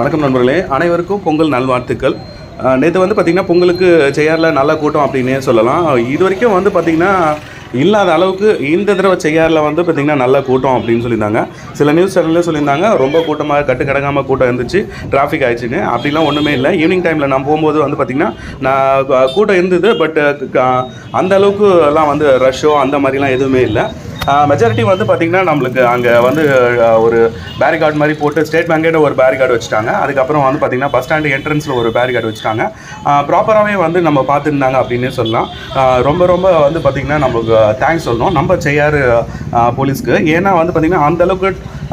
வணக்கம் நண்பர்களே. அனைவருக்கும் பொங்கல் நல்வாழ்த்துக்கள். நேற்று வந்து பார்த்திங்கன்னா பொங்கலுக்கு செய்யாரில் நல்ல கூட்டம் அப்படின்னே சொல்லலாம். இது வரைக்கும் வந்து பார்த்திங்கன்னா இல்லாத அளவுக்கு இந்த தடவை செய்யாரில் வந்து பார்த்திங்கன்னா நல்ல கூட்டம் அப்படின்னு சொல்லியிருந்தாங்க. சில நியூஸ் சேனலில் சொல்லியிருந்தாங்க ரொம்ப கூட்டமாக கட்டு கடங்காமல் கூட்டம் இருந்துச்சு டிராஃபிக் ஆயிடுச்சுன்னு. அப்படிலாம் ஒன்றுமே இல்லை. ஈவினிங் டைமில் நான் போகும்போது வந்து பார்த்திங்கன்னா நான் கூட்டம் இருந்தது பட் அந்த அளவுக்கு எல்லாம் வந்து ரஷ்ஷோ அந்த மாதிரிலாம் எதுவுமே இல்லை. மெஜாரிட்டி வந்து பார்த்திங்கன்னா நம்மளுக்கு அங்கே வந்து ஒரு பேரிகார்டு மாதிரி போட்டு ஸ்டேட் பேங்கேட்ட ஒரு பேரிகார்டு வச்சுட்டாங்க. அதுக்கப்புறம் வந்து பார்த்திங்கன்னா பஸ் ஸ்டாண்டு என்ட்ரன்ஸில் ஒரு பேரிகார்டு வச்சுட்டாங்க. ப்ராப்பராகவே வந்து நம்ம பார்த்துருந்தாங்க அப்படின்னே சொல்லலாம். ரொம்ப ரொம்ப வந்து பார்த்திங்கன்னா நம்மளுக்கு தேங்க்ஸ் சொல்லணும். நம்ம செய்யார் போலீஸ்க்கு. ஏன்னா வந்து பார்த்திங்கன்னா அந்தளவுக்கு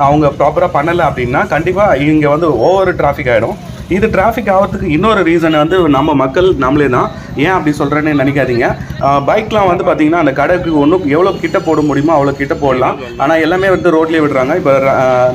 அவங்க ப்ராப்பராக பண்ணலை அப்படின்னா கண்டிப்பாக இங்கே வந்து ஓவர் டிராஃபிக் ஆகிடும் இது டிராஃபிக் ஆகிறதுக்கு இன்னொரு ரீசன் வந்து நம்ம மக்கள் நம்மளே தான் ஏன் அப்படி சொல்கிறேன்னு நினைக்காதீங்க. பைக்லாம் வந்து பார்த்தீங்கன்னா அந்த கடைக்கு ஒன்றும் எவ்வளோ கிட்ட போட முடியுமோ அவ்வளோ கிட்ட போடலாம். ஆனால் எல்லாமே வந்து ரோட்லேயே விடுறாங்க. இப்போ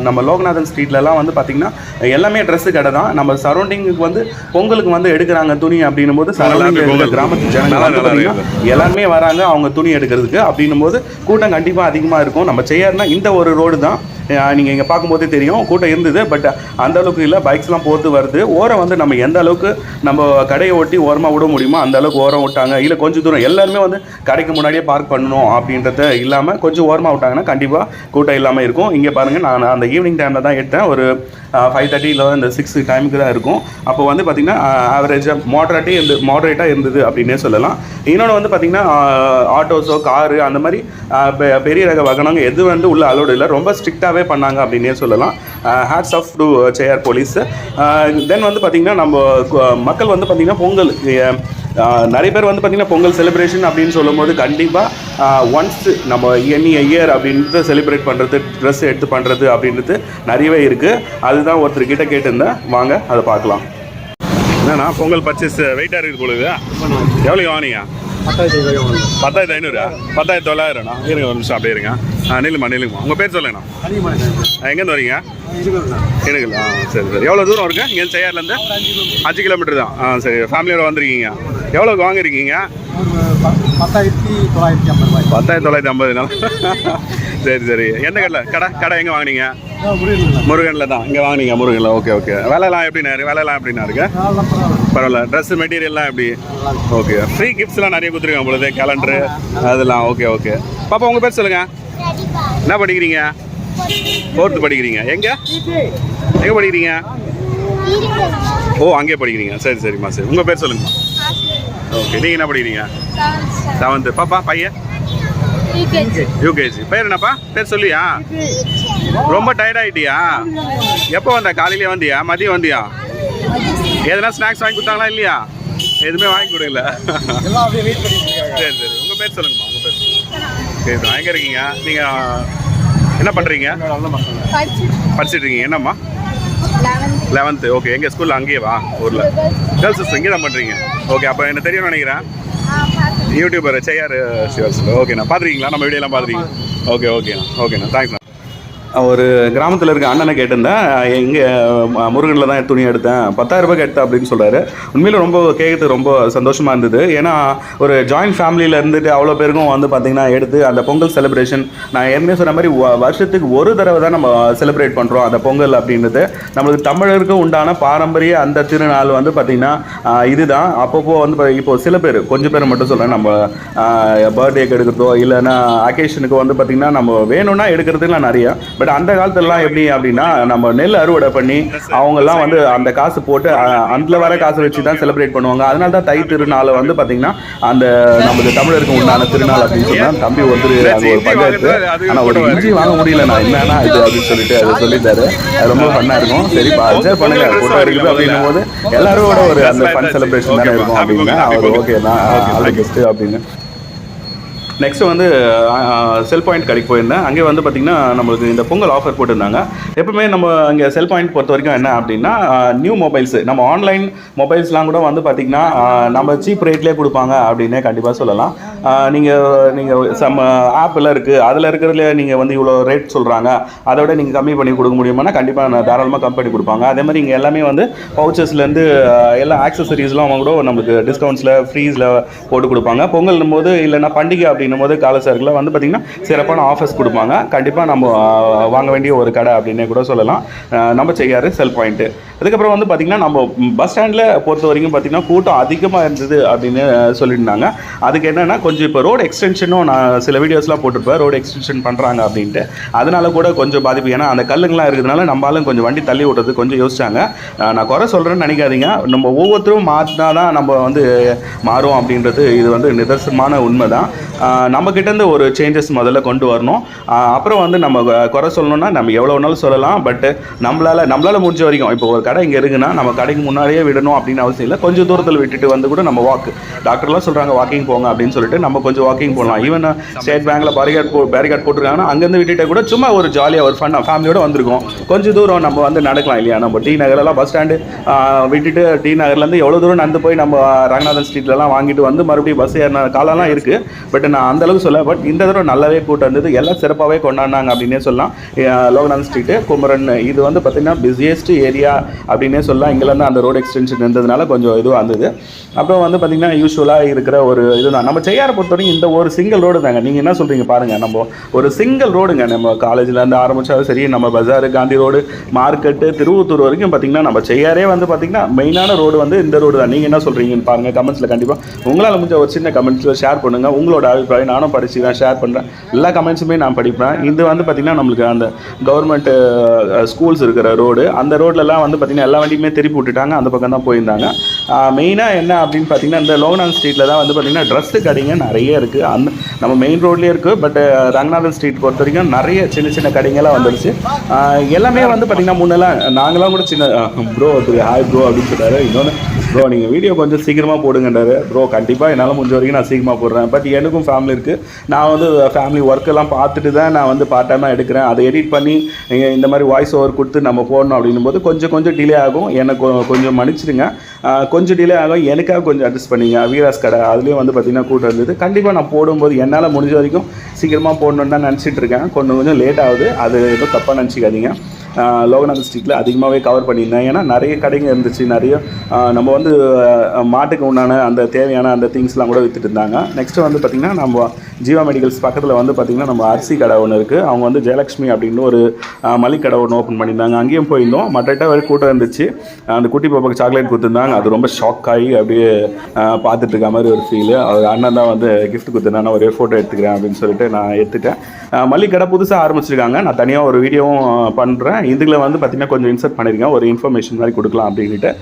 நம்ம லோகநாதன் ஸ்ட்ரீட்லலாம் வந்து பார்த்தீங்கன்னா எல்லாமே ட்ரெஸ்ஸு கடை தான் நம்ம சரௌண்டிங்குக்கு வந்து பொங்கலுக்கு வந்து எடுக்கிறாங்க துணி அப்படின்னும் போது சரௌண்டிங் கிராமத்து ஜனங்கள் எல்லாருமே வராங்க. அவங்க துணி எடுக்கிறதுக்கு அப்படின்னும் போது கூட்டம் கண்டிப்பாக அதிகமாக இருக்கும். நம்ம செய்யாருன்னா இந்த ஒரு ரோடு தான் நீங்கள் இங்கே பார்க்கும்போதே தெரியும் கூட்டம் இருந்தது பட் அந்த அளவுக்கு இல்லை பைக்ஸ்லாம் போகிறது வருது. ஓரம் வந்து நம்ம எந்த அளவுக்கு நம்ம கடையை ஒட்டி ஓரமாக விட முடியுமோ அந்த அளவுக்கு ஓரம் விட்டாங்க. இல்லை கொஞ்சம் தூரம். எல்லாருமே வந்து கடைக்கு முன்னாடியே பார்க் பண்ணணும் அப்படின்றத இல்லாமல் கொஞ்சம் ஓரமாக விட்டாங்கன்னா கண்டிப்பாக கூட்டம் இல்லாமல் இருக்கும். இங்கே பாருங்கள் நான் அந்த ஈவினிங் டைமில் தான் எடுத்தேன் ஒரு ஃபைவ் தேர்ட்டி இல்லை இந்த சிக்ஸ் டைமுக்கு தான் இருக்கும். அப்போ வந்து பார்த்திங்கன்னா ஆவரேஜாக மாடரேட்டே இருந்து மாடரேட்டாக இருந்தது அப்படின்னே சொல்லலாம். இன்னொன்று வந்து பார்த்திங்கன்னா ஆட்டோஸோ காரு அந்த மாதிரி பெ- பெரிய ரக வாகனங்க எது வந்து உள்ள அலோடு இல்லை ரொம்ப ஸ்ட்ரிக்டாகவே பண்ணாங்க அப்படின்னே சொல்லலாம். ஹேட்ஸ் ஆஃப் டு சேஆர் போலீஸ் தென் வந்து பார்த்திங்கன்னா நம்ம மக்கள் வந்து பார்த்திங்கன்னா பொங்கல். நிறைய பேர் வந்து பார்த்திங்கன்னா பொங்கல் செலிப்ரேஷன் அப்படின்னு சொல்லும்போது கண்டிப்பாக ஒன்ஸ் நம்ம எனி இயர் அப்படின்றது செலிப்ரேட் பண்ணுறது ட்ரெஸ் எடுத்து பண்ணுறது அப்படின்றது நிறையவே இருக்குது அதுதான் ஒருத்தர் கிட்ட கேட்டிருந்தேன். வாங்க அதை பார்க்கலாம். என்னண்ணா பொங்கல் பர்ச்சேஸ் வெயிட்டாக இருக்குது பொழுது எவ்வளோ வாங்கினீங்க? பத்தாயிரத்து ஐநூறு. பத்தாயிரத்து தொள்ளாயிரம்ண்ணா. இருங்க ஒரு நிமிஷம் அப்படியே இருங்க. ஆ நில்லுமா நில்லுமா உங்கள் பேர் சொல்லுங்கண்ணா. எங்கேருந்து வரீங்க? இடுகள் ஆ சரி சரி. எவ்வளோ தூரம் இருக்கு? இங்கே செய்யார்லேருந்து அஞ்சு கிலோமீட்டர் தான். ஆ சரி. ஃபேமிலியோட வந்திருக்கீங்க. எவ்வளோக்கு வாங்கிருக்கீங்க பத்தாயிரத்தி தொள்ளாயிரத்தி ஐம்பது பத்தாயிரத்தி தொள்ளாயிரத்தி ஐம்பதுண்ணா சரி சரி. எந்த கடையில் கடை? கடை எங்கே வாங்குனீங்க? முருகனில் தான். இங்கே வாங்குனீங்க முருகனில். Okay okay. விலைலாம் எப்படிண்ணா? இருக்கு விலைலாம் எப்படிண்ணா இருக்கு? பரவாயில்ல. ட்ரெஸ் மெட்டீரியல்லாம் எப்படி? ஓகே. ஃப்ரீ கிஃப்ட்ஸ்லாம் நிறைய கொடுத்துருக்காங்க பொழுது கேலண்டரு அதெல்லாம். Okay okay. பாப்பா உங்கள் பேர் சொல்லுங்கள் என்ன படிக்கிறீங்க? ஃபோர்த்து படிக்கிறீங்க. எங்கே? எங்கே படிக்கிறீங்க? ஓ அங்கே படிக்கிறீங்க. சரி சரிம்மா சரி. உங்கள் பேர் சொல்லுங்கம்மா ஓகே. நீங்கள் என்ன படிக்கிறீங்க? செவன்த்து பாப்பா பையன்? யூகேஜி பேர் என்னப்பா? பேர் சொல்லியா? ரொம்ப டயர்ட் ஆகிட்டியா எப்போ வந்த? காலையிலே வந்தியா? மதியம் வந்தியா? எதனா ஸ்நாக்ஸ் வாங்கி கொடுத்தாங்களா இல்லையா? எதுவுமே வாங்கி கொடுக்கல. சரி சரி. உங்கள் பேர் சொல்லுங்கம்மா உங்கள் பேர் சரி சார் எங்கே இருக்கீங்க? நீங்கள் என்ன பண்ணுறீங்க படிச்சிட்டு இருக்கீங்க என்னம்மா? லெவன்த்து ஓகே எங்கள் ஸ்கூலில் அங்கேயே வா ஊரில். கேர்ள்ஸ் இங்கே தான் பண்ணுறீங்க ஓகே அப்போ என்ன தெரியும்னு நினைக்கிறேன்? யூடியூபர் செய்யார் சிவர்ஸ் ஓகேண்ணா பார்த்துருக்கீங்களா? நம்ம வீடியோலாம் பார்த்துருக்கீங்க. ஓகே ஓகேண்ணா ஓகேண்ணா தேங்க்ஸ்ண்ணா ஒரு கிராமத்தில் இருக்க அண்ணனை கேட்டிருந்தேன் எங்கே முருகனில் தான் துணி எடுத்தேன். பத்தாயிரம் ரூபாய் எடுத்தேன் அப்படின்னு சொல்கிறாரு உண்மையில் ரொம்ப கேட்கறது ரொம்ப சந்தோஷமாக இருந்தது. ஏன்னா ஒரு ஜாயிண்ட் ஃபேமிலியில் இருந்துட்டு அவ்வளோ பேருக்கும் வந்து பார்த்திங்கன்னா எடுத்து அந்த பொங்கல் செலிப்ரேஷன் நான் ஏற்கனவே சொன்ன மாதிரி வருஷத்துக்கு ஒரு தடவை தான் நம்ம செலிப்ரேட் பண்ணுறோம் அந்த பொங்கல் அப்படின்றது. நம்மளுக்கு தமிழருக்கு உண்டான பாரம்பரிய அந்த திருநாள் வந்து பார்த்திங்கன்னா இதுதான். அப்பப்போ வந்து இப்போ சில பேர் கொஞ்சம் பேர் மட்டும் சொல்கிறேன் நம்ம பர்த்டேக்கு எடுக்கிறதோ இல்லைன்னா அக்கேஷனுக்கு வந்து பார்த்திங்கன்னா நம்ம வேணும்னா எடுக்கிறதுலாம் நிறையா. பட் அந்த காலத்துலலாம் எப்படி அப்படின்னா நம்ம நெல் அறுவடை பண்ணி அவங்கெல்லாம் வந்து அந்த காசு போட்டு அந்த வர காசு வச்சு தான் செலிப்ரேட் பண்ணுவாங்க. அதனால தான் தை திருநாளை வந்து பார்த்திங்கன்னா அந்த நமது தமிழருக்கு உண்டான திருநாள் அப்படின்னு சொன்னா தம்பி ஒருத்தர் அது ஒரு பஞ்சாயத்து. ஆனால் ஒரு இஞ்சி வாங்க முடியல நான் என்னன்னா இது அப்படின்னு சொல்லிட்டு அதை சொல்லிட்டாரு. அது ரொம்ப ஃபன்னாக இருக்கும். சரி என்ஜாய் பண்ணுங்க. ஃபோட்டோ இருக்குது அப்படின்னும் போது எல்லாரோட ஒரு அந்த ஃபன் செலிப்ரேஷன் தானே இருக்கும் அப்படின்னா அவர் ஓகே தான் ஆல் பெஸ்ட் அப்படின்னு. நெக்ஸ்ட் வந்து செல் பாயிண்ட் கடைக்கு போயிருந்தேன். அங்கே வந்து பார்த்திங்கன்னா நம்மளுக்கு இந்த பொங்கல் ஆஃபர் போட்டிருந்தாங்க. எப்பவுமே நம்ம அங்கே செல் பாயிண்ட் பொறுத்த வரைக்கும் என்ன அப்படின்னா நியூ மொபைல்ஸ் நம்ம ஆன்லைன் மொபைல்ஸ்லாம் கூட வந்து பார்த்திங்கன்னா நம்ம சீப் ரேட்லேயே கொடுப்பாங்க அப்படின்னே கண்டிப்பாக சொல்லலாம். நீங்கள் நீங்கள் சம் ஆப்பில் இருக்குது அதில் இருக்கிறதுல நீங்கள் வந்து இவ்வளோ ரேட் சொல்கிறாங்க அதை விட நீங்கள் கம்மி பண்ணி கொடுக்க முடியுமானா கண்டிப்பாக நான் தாராளமாக கம்மி பண்ணி கொடுப்பாங்க. அதே மாதிரி இங்கே எல்லாமே வந்து பவுச்சஸ்லேருந்து எல்லா ஆக்சசரிஸ்லாம் அவங்க கூட நம்மளுக்கு டிஸ்கவுண்ட்ஸில் ஃப்ரீஸில் போட்டு கொடுப்பாங்க. பொங்கல் போது இல்லைன்னா பண்டிகை அப்படின்னு அப்படின்னும் போது கால சர்க்கில் வந்து பார்த்திங்கன்னா சிறப்பான ஆஃபர்ஸ் கொடுப்பாங்க. கண்டிப்பாக நம்ம வாங்க வேண்டிய ஒரு கடை அப்படின்னே கூட சொல்லலாம். நம்ம செய்யாரு செல் பாயிண்ட்டு அதுக்கப்புறம் வந்து பார்த்திங்கன்னா நம்ம பஸ் ஸ்டாண்டில் பொறுத்த வரைக்கும் பார்த்திங்கன்னா கூட்டம் அதிகமாக இருந்தது அப்படின்னு சொல்லியிருந்தாங்க. அதுக்கு என்னென்னா கொஞ்சம் இப்போ ரோடு எக்ஸ்டென்ஷனும் நான் சில வீடியோஸ்லாம் போட்டிருப்பேன். ரோடு எக்ஸ்டென்ஷன் பண்ணுறாங்க அப்படின்ட்டு. அதனால கூட கொஞ்சம் பாதிப்பு. ஏன்னா அந்த கல்லுங்களாம் இருக்கிறதுனால நம்மளாலும் கொஞ்சம் வண்டி தள்ளி விட்றது கொஞ்சம் யோசிச்சாங்க. நான் குறை சொல்கிறேன்னு நினைக்காதீங்க. நம்ம ஒவ்வொருத்தரும் மாற்றினா தான் நம்ம வந்து மாறும் அப்படின்றது இது வந்து நிதர்சனமான உண்மை தான் நம்ம கிட்டேருந்து ஒரு சேஞ்சஸ் முதல்ல கொண்டு வரணும். அப்புறம் வந்து நம்ம குறை சொல்லணும்னா நம்ம எவ்வளோ வேணாலும் சொல்லலாம். பட் நம்மளால் நம்மளால் முடிஞ்ச வரைக்கும் இப்போ ஒரு கடை இங்கே இருக்குன்னா நம்ம கடைக்கு முன்னாடியே விடணும் அப்படின்னு அவசியம் இல்லை. கொஞ்சம் தூரத்தில் விட்டுட்டு வந்து கூட நம்ம வாக்கு டாக்டர்லாம் சொல்கிறாங்க வாக்கிங் போங்க அப்படின்னு சொல்லிட்டு நம்ம கொஞ்சம் வாக்கிங் போகலாம் ஈவன் ஸ்டேட் பேங்க்கில் பேரிகார்ட் போ பேரிகார்ட் போட்டிருக்காங்கன்னா அங்கேருந்து விட்டுட்டு கூட சும்மா ஒரு ஜாலியாக ஒரு ஃபன் ஃபேமிலியோட வந்திருக்கோம். கொஞ்சம் தூரம் நம்ம வந்து நடக்கலாம் இல்லையா? நம்ம டி நகரெல்லாம் பஸ் ஸ்டாண்டு விட்டுட்டு டி நகர்லேருந்து எவ்வளோ தூரம் நடந்து போய் நம்ம ரங்கநாதன் ஸ்ட்ரீட்லலாம் வாங்கிட்டு வந்து மறுபடியும் பஸ் ஏறின காலம்லாம் இருக்குது பட் நான் அந்த அளவுக்கு சொல்ல பட் இந்த தடவை நல்லாவே கூட்டம் இருந்தது எல்லாம் சிறப்பாகவே கொண்டாடினாங்க அப்படின்னே சொல்லலாம். அஹ் லோகநாதன் ஸ்ட்ரீட்டு குமரன் இது வந்து பார்த்திங்கன்னா பிஸியஸ்ட் ஏரியா அப்படின்னே சொல்லலாம். இங்கேருந்து அந்த ரோடு எக்ஸ்டென்ஷன் இருந்ததுனால கொஞ்சம் இதுவாக இருந்தது. அப்புறம் வந்து பார்த்திங்கன்னா யூஸ்வலாக இருக்கிற ஒரு இதுதான். நம்ம செய்யாரை பொறுத்த வரைக்கும் இந்த ஒரு சிங்கிள் ரோடு தாங்க. நீங்கள் என்ன சொல்கிறீங்க பாருங்கள் நம்ம ஒரு சிங்கிள் ரோடுங்க நம்ம காலேஜ்லேருந்து ஆரம்பித்தாலும் சரி நம்ம பஜாரு காந்தி ரோடு மார்க்கெட்டு திருவத்தூர் வரைக்கும் பார்த்திங்கன்னா நம்ம செய்யாரே வந்து பார்த்திங்கன்னா மெயினான ரோடு வந்து இந்த ரோடு தான். நீங்கள் என்ன சொல்கிறீங்கன்னு பாருங்கள் கமெண்ட்ஸில் கண்டிப்பாக உங்களால் முடிஞ்ச ஒரு சின்ன கமெண்ட்ஸில் ஷேர் பண்ணுங்கள் உங்களோட அபிப்பிராயம் நானும் படிச்சு ஷேர் பண்ணுறேன் எல்லா கமெண்ட்ஸுமே நான் படிப்பேன். இது வந்து பார்த்திங்கன்னா நம்மளுக்கு அந்த கவர்மெண்ட் ஸ்கூல்ஸ் இருக்கிற ரோடு அந்த ரோட்லலாம் வந்து பார்த்திங்கன்னா எல்லா வண்டியுமே திருப்பி விட்டுட்டாங்க. அந்த பக்கம் தான் போயிருந்தாங்க. மெயினாக என்ன அப்படின்னு பார்த்தீங்கன்னா இந்த லோகநாதன் ஸ்ட்ரீட்டில் தான் வந்து பார்த்திங்கன்னா ட்ரெஸ்ஸு கடைங்க நிறைய இருக்குது அந்த நம்ம மெயின் ரோட்லேயே இருக்குது பட் ரங்கநாதன் ஸ்ட்ரீட் பொறுத்த வரைக்கும் நிறைய சின்ன சின்ன கடைங்கெல்லாம் வந்துருச்சு. எல்லாமே வந்து பார்த்திங்கன்னா முன்னெல்லாம் நாங்களாம் கூட சின்ன ப்ரோ ஹாய் ப்ரோ அப்படின்னு சொன்னார் இன்னொன்று ப்ரோ நீங்கள் வீடியோ கொஞ்சம் சீக்கிரமாக போடுங்கன்றாரு. ப்ரோ கண்டிப்பாக என்னால் முடிஞ்ச வரைக்கும் நான் சீக்கிரமாக போடுறேன். பட் எனக்கும் ஃபேமிலி இருக்குது நான் வந்து ஃபேமிலி ஒர்க்கெல்லாம் பார்த்துட்டு தான் நான் வந்து பார்ட் டைமாக எடுக்கிறேன். அதை எடிட் பண்ணி இந்த மாதிரி வாய்ஸ் ஓவர் கொடுத்து நம்ம போடணும் அப்படின்னும் போது கொஞ்சம் கொஞ்சம் டிலே ஆகும். எனக்கு கொ- கொஞ்சம் மன்னிச்சிடுங்க. கொஞ்சம் டிலே ஆகும். எனக்காக கொஞ்சம் அட்ஜஸ்ட் பண்ணிங்க. வீராஸ் கடை அதுலேயும் வந்து பார்த்திங்கன்னா கூட்டம் இருந்தது. கண்டிப்பாக நான் போடும்போது என்னால் முடிஞ்ச வரைக்கும் சீக்கிரமாக போடணுன்னு தான் நினச்சிட்டு இருக்கேன். கொஞ்சம் கொஞ்சம் லேட் ஆகுது. அது எதுவும் தப்பாக நினச்சிக்காதீங்க. லோகநாத் ஸ்ட்ரீட்டில் அதிகமாகவே கவர் பண்ணியிருந்தேன். ஏன்னா நிறைய கடைங்க இருந்துச்சு. நிறைய நம்ம வந்து மாட்டுக்கு உண்டான அந்த தேவையான அந்த திங்ஸ்லாம் கூட விற்றுட்டு இருந்தாங்க. நெக்ஸ்ட்டு வந்து பார்த்திங்கன்னா நம்ம ஜீவா மெடிக்கல்ஸ் பக்கத்தில் வந்து பார்த்திங்கன்னா நம்ம அரிசி கடை ஒன்று இருக்குது அவங்க வந்து ஜெயலக்ஷ்மி அப்படின்னு ஒரு மளிகை கடை ஒன்று ஓப்பன் பண்ணியிருந்தாங்க. அங்கேயும் போயிருந்தோம். மற்ற வரை கூட்டம் இருந்துச்சு. அந்த குட்டி பாப்பாக்கு சாக்லேட் கொடுத்துருந்தாங்க. அது ரொம்ப ஷாக் ஆகி அப்படியே பார்த்துட்டு இருக்க மாதிரி ஒரு ஃபீலு அவர் அண்ணன் தான் வந்து கிஃப்ட் கொடுத்துருந்தாங்க நான் ஒரே ஃபோட்டோ எடுத்துக்கிறேன் அப்படின்னு சொல்லிட்டு நான் எடுத்துட்டேன். மளிகை கடை புதுசாக ஆரம்பிச்சிருக்காங்க. நான் தனியாக ஒரு வீடியோவும் பண்ணுறேன் இதுல வந்து பார்த்திங்கன்னா கொஞ்சம் இன்சர்ட் பண்ணியிருக்கேன் ஒரு இன்ஃபர்மேஷன் மாதிரி கொடுக்கலாம் அப்படின்ட்டு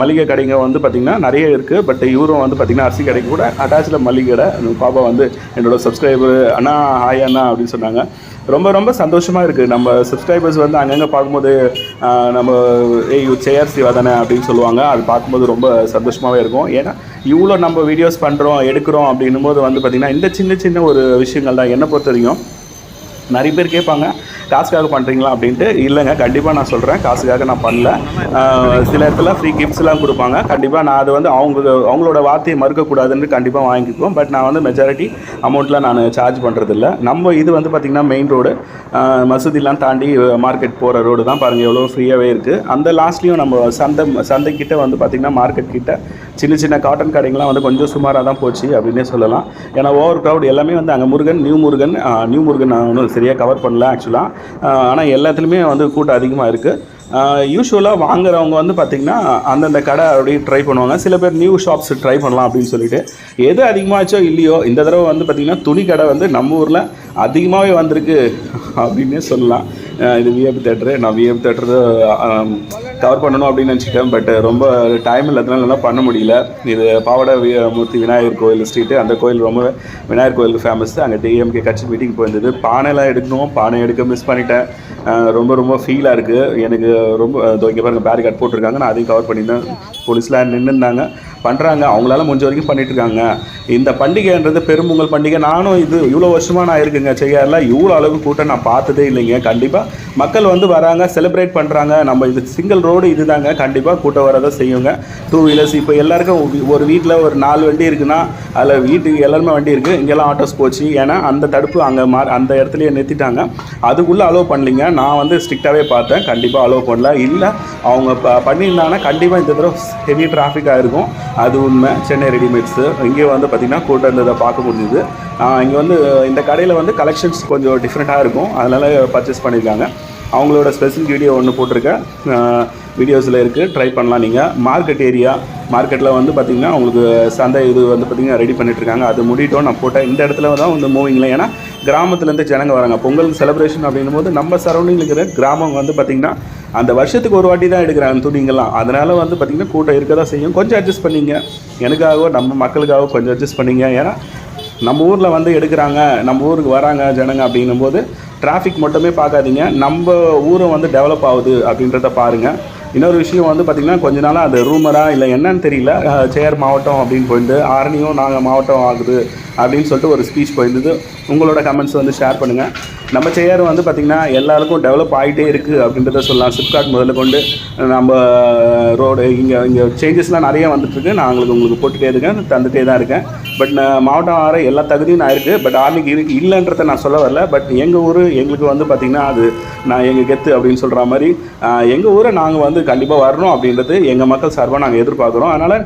மளிகை கடைங்க வந்து பார்த்திங்கன்னா நிறைய இருக்குது பட் இவரும் வந்து பார்த்திங்கன்னா அரிசி கடைக்கு கூட அட்டாச்சில் மளிகை கடை. பாபா பாப்பா வந்து என்னோட சப்ஸ்கிரைபர் அண்ணா ஹாய் அண்ணா அப்படின்னு சொன்னாங்க. ரொம்ப ரொம்ப சந்தோஷமாக இருக்குது நம்ம சப்ஸ்கிரைபர்ஸ் வந்து அங்கங்கே பார்க்கும்போது நம்ம ஏய் சேஆர் சிவா தானே? அப்படின்னு சொல்லுவாங்க. அது பார்க்கும்போது ரொம்ப சந்தோஷமாகவே இருக்கும். ஏன்னா இவ்வளோ நம்ம வீடியோஸ் பண்ணுறோம் எடுக்கிறோம் அப்படின்னும் போது வந்து பார்த்திங்கன்னா இந்த சின்ன சின்ன ஒரு விஷயங்கள் தான். என்னை பொறுத்த வரைக்கும் நிறைய பேர் கேட்பாங்க. காசுக்காக பண்ணுறீங்களா அப்படின்ட்டு? இல்லைங்க கண்டிப்பாக நான் சொல்கிறேன் காசுக்காக நான் பண்ணல. சில இடத்துல ஃப்ரீ கிஃப்ட்ஸ்லாம் கொடுப்பாங்க. கண்டிப்பாக நான் அது வந்து அவங்க அவங்களோட வார்த்தையை மறுக்கக்கூடாதுன்னு கண்டிப்பாக வாங்கிக்குவோம். பட் நான் வந்து மெஜாரிட்டி அமௌண்ட்டில் நான் சார்ஜ் பண்ணுறதில்ல நம்ம இது வந்து பார்த்திங்கன்னா மெயின் ரோடு மசூதிலாம் தாண்டி மார்க்கெட் போகிற ரோடு தான் பாருங்கள் எவ்வளோ ஃப்ரீயாகவே இருக்குது அந்த லாஸ்ட்லேயும் நம்ம சந்தை சந்தைக்கிட்ட வந்து பார்த்திங்கன்னா மார்க்கெட் கிட்ட சின்ன சின்ன காட்டன் கடைங்களாம் வந்து கொஞ்சம் சுமாராக தான் போச்சு அப்படின்னே சொல்லலாம். ஏன்னா ஓவர் க்ரௌட் எல்லாமே வந்து அங்கே முருகன் நியூ முருகன் நியூ முருகன் நான் ஒன்றும் சரியாக கவர் பண்ணல ஆக்சுவலாக ஆனால் எல்லாத்துலேயுமே வந்து கூட்டம் அதிகமாக இருக்குது யூஸ்வலாக வாங்குறவங்க வந்து பார்த்திங்கன்னா அந்தந்த கடை அப்படியே ட்ரை பண்ணுவாங்க. சில பேர் நியூ ஷாப்ஸ் ட்ரை பண்ணலாம் அப்படின்னு சொல்லிட்டு. எது அதிகமாச்சோ இல்லையோ இந்த தடவை வந்து பார்த்திங்கன்னா துணி கடை வந்து நம்ம ஊரில் அதிகமாகவே வந்திருக்கு அப்படின்னே சொல்லலாம். இது விஎம் தேட்டரு நான் விஎம் தேட்டரு கவர் பண்ணணும் அப்படின்னு நினச்சிட்டேன் பட் ரொம்ப டைம் இல்லாதனால எல்லாம் பண்ண முடியல. இது பாவட மூர்த்தி விநாயகர் கோயில் ஸ்ட்ரீட்டு அந்த கோயில் ரொம்ப விநாயகர் கோயிலுக்கு ஃபேமஸ் அங்கே டிஎம்கே கட்சி மீட்டிங் போயிருந்தது. பானைலாம் எடுக்கணும் பானை எடுக்க மிஸ் பண்ணிட்டேன். ரொம்ப ரொம்ப ஃபீலாக இருக்குது எனக்கு ரொம்ப இங்கே பாருங்கள் பேரிகார்ட் போட்டிருக்காங்க. நான் அதையும் கவர் பண்ணியிருந்தேன். போலீஸ்லாம் நின்றுருந்தாங்க பண்ணுறாங்க அவங்களால முடிஞ்ச வரைக்கும் பண்ணிட்டு இருக்காங்க இந்த பண்டிகைன்றது பெரும்பொங்கல் பண்டிகை. நானும் இது இவ்வளோ வருஷமாக நான் இருக்குங்க. செய்யாரில் இவ்வளோ அளவு கூட்டம் நான் பார்த்ததே இல்லைங்க. கண்டிப்பாக மக்கள் வந்து வராங்க செலிப்ரேட் பண்ணுறாங்க நம்ம இது சிங்கிள் ரோடு இதுதாங்க. கண்டிப்பாக கூட்டம் வரதான் செய்யுங்க. டூ வீலர்ஸ் இப்போ எல்லாருக்கும் ஒரு- வீட்டில் ஒரு நாலு வண்டி இருக்குன்னா அதில் வீட்டுக்கு எல்லாருமே வண்டி இருக்குது இங்கெல்லாம் ஆட்டோஸ் போச்சு. ஏன்னா அந்த தடுப்பு அங்கே மா அந்த இடத்துலையே நிறுத்திட்டாங்க. அதுக்குள்ளே அலோவ் பண்ணலிங்க. நான் வந்து ஸ்ட்ரிக்டாகவே பார்த்தேன். கண்டிப்பாக அலோவ் பண்ணல. இல்லை அவங்க ப பண்ணியிருந்தாங்கன்னா கண்டிப்பாக இந்த தடவை ஹெவி டிராஃபிக்காக இருக்கும். அது உண்மை. சென்னை ரெடிமேட்ஸு இங்கே வந்து பார்த்திங்கன்னா கூட்டம் இருந்ததை பார்க்க முடிஞ்சுது. இங்கே வந்து இந்த கடையில் வந்து கலெக்ஷன்ஸ் கொஞ்சம் டிஃப்ரெண்ட்டாக இருக்கும். அதனால் பர்ச்சேஸ் பண்ணியிருக்காங்க. அவங்களோட ஸ்பெசிஃபிக் வீடியோ ஒன்று போட்டிருக்கேன். வீடியோஸில் இருக்குது ட்ரை பண்ணலாம் நீங்கள் மார்க்கெட் ஏரியா மார்க்கெட்டில் வந்து பார்த்திங்கன்னா உங்களுக்கு சந்தை இது வந்து பார்த்திங்கன்னா ரெடி பண்ணிட்டுருக்காங்க. அது முடிட்டோம் நான் போட்டேன். இந்த இடத்துல தான் வந்து மூவிங்கில் ஏன்னா கிராமத்துலேருந்து ஜனங்க வராங்க. பொங்கல் செலிப்ரேஷன் அப்படின்னும் போது நம்ம சரௌண்டிங்கில் இருக்கிற கிராமம் வந்து பார்த்திங்கன்னா அந்த வருஷத்துக்கு ஒரு வாட்டி தான் எடுக்கிறாங்க துணிங்கெல்லாம் அதனால் வந்து பார்த்திங்கன்னா கூட்டம் இருக்க தான் செய்யும். கொஞ்சம் அட்ஜஸ்ட் பண்ணிங்க. எனக்காகவோ நம்ம மக்களுக்காகவோ கொஞ்சம் அட்ஜஸ்ட் பண்ணிங்க. ஏன்னா நம்ம ஊரில் வந்து எடுக்கிறாங்க நம்ம ஊருக்கு வராங்க ஜனங்க அப்படின்னும் போது டிராஃபிக் மட்டுமே பார்க்காதீங்க. நம்ம ஊரும் வந்து டெவலப் ஆகுது அப்படின்றத பாருங்கள் இன்னொரு விஷயம் வந்து பார்த்திங்கன்னா கொஞ்ச நாளாக அது ரூமராக இல்லை என்னன்னு தெரியல. சேர் மாவட்டம் அப்படின்னு போயிட்டு ஆரணியும் நாங்கள் மாவட்டம் ஆகுது அப்படின்னு சொல்லிட்டு ஒரு ஸ்பீச் போயிருந்தது. உங்களோட கமெண்ட்ஸ் வந்து ஷேர் பண்ணுங்கள் நம்ம சேர் வந்து பார்த்திங்கன்னா எல்லாருக்கும் டெவலப் ஆகிட்டே இருக்குது அப்படின்றத சொல்லலாம். ஃப்ளிப்கார்ட் முதல்ல கொண்டு நம்ம ரோடு இங்கே இங்கே சேஞ்சஸ்லாம் நிறைய வந்துட்டுருக்கு நான் உங்களுக்கு உங்களுக்கு போட்டுகிட்டே இருக்கேன் தந்துகிட்டே தான் இருக்கேன். பட் நான் மாவட்டம் ஆகிற எல்லா தகுதியும் நான் இருக்குது பட் ஆர்மிக்கு இருக்கு இல்லைன்றத நான் சொல்ல வரல. பட் எங்கள் ஊர் எங்களுக்கு வந்து பார்த்திங்கன்னா அது நான் எங்கள் கெத்து அப்படின்னு சொல்கிற மாதிரி எங்கள் ஊரை நாங்கள் வந்து கண்டிப்பாக வரணும் அப்படின்றது எங்கள் மக்கள் சார்பாக நாங்கள் எதிர்பார்க்குறோம். அதனால்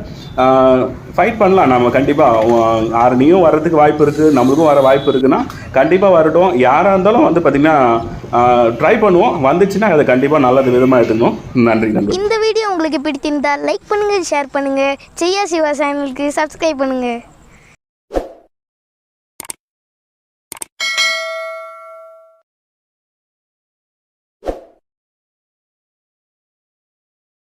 ஃபைட் பண்ணலாம். நம்ம கண்டிப்பாக ஆரணியும் வர்றதுக்கு வாய்ப்பு இருக்குது நம்மளுக்கும் வர வாய்ப்பு இருக்குன்னா கண்டிப்பாக வரட்டும். யாராக இருந்தாலும் வந்து பார்த்திங்கன்னா ட்ரை பண்ணுவோம். வந்துச்சுன்னா அதை கண்டிப்பாக நல்லது விதமாக எடுத்துக்கணும் நன்றி நன்றி. இந்த வீடியோ உங்களுக்கு பிடித்திருந்தால் லைக் பண்ணுங்கள் ஷேர் பண்ணுங்கள் செய்யா சிவா சேனலுக்கு சப்ஸ்கிரைப் பண்ணுங்கள்